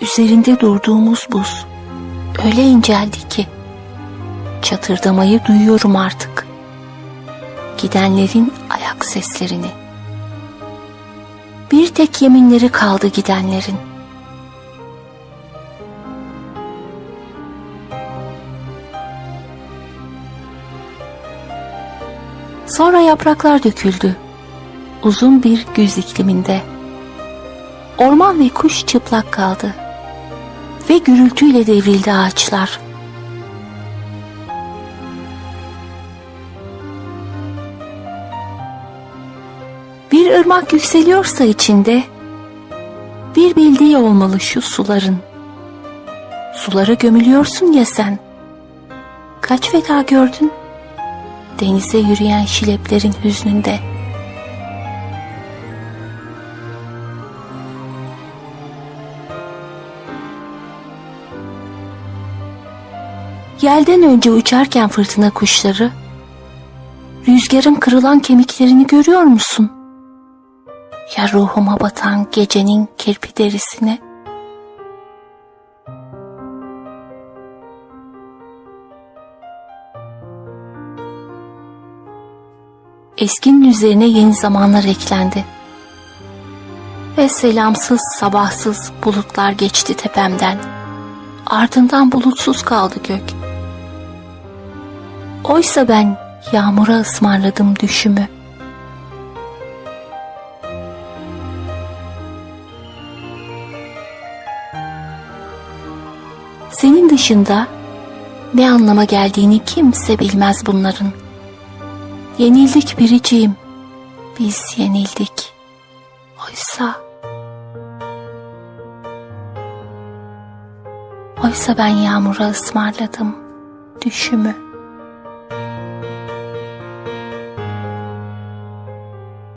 Üzerinde durduğumuz buz öyle inceldi ki çatırdamayı duyuyorum artık. Gidenlerin ayak seslerini. Bir tek yeminleri kaldı gidenlerin. Sonra yapraklar döküldü. Uzun bir güz ikliminde. Orman ve kuş çıplak kaldı. Ve gürültüyle devrildi ağaçlar. Bir ırmak yükseliyorsa içinde, bir bildiği olmalı şu suların. Sulara gömülüyorsun ya sen. Kaç veda gördün? Denize yürüyen şileplerin hüznünde. Yelden önce uçarken fırtına kuşları, rüzgarın kırılan kemiklerini görüyor musun? Ya ruhuma batan gecenin kirpi derisine? Eskinin üzerine yeni zamanlar eklendi. Ve selamsız sabahsız bulutlar geçti tepemden. Ardından bulutsuz kaldı gök. Oysa ben yağmura ısmarladım düşümü. Senin dışında ne anlama geldiğini kimse bilmez bunların. Yenildik biriciğim. Biz yenildik. Oysa... Oysa ben yağmura ısmarladım düşümü.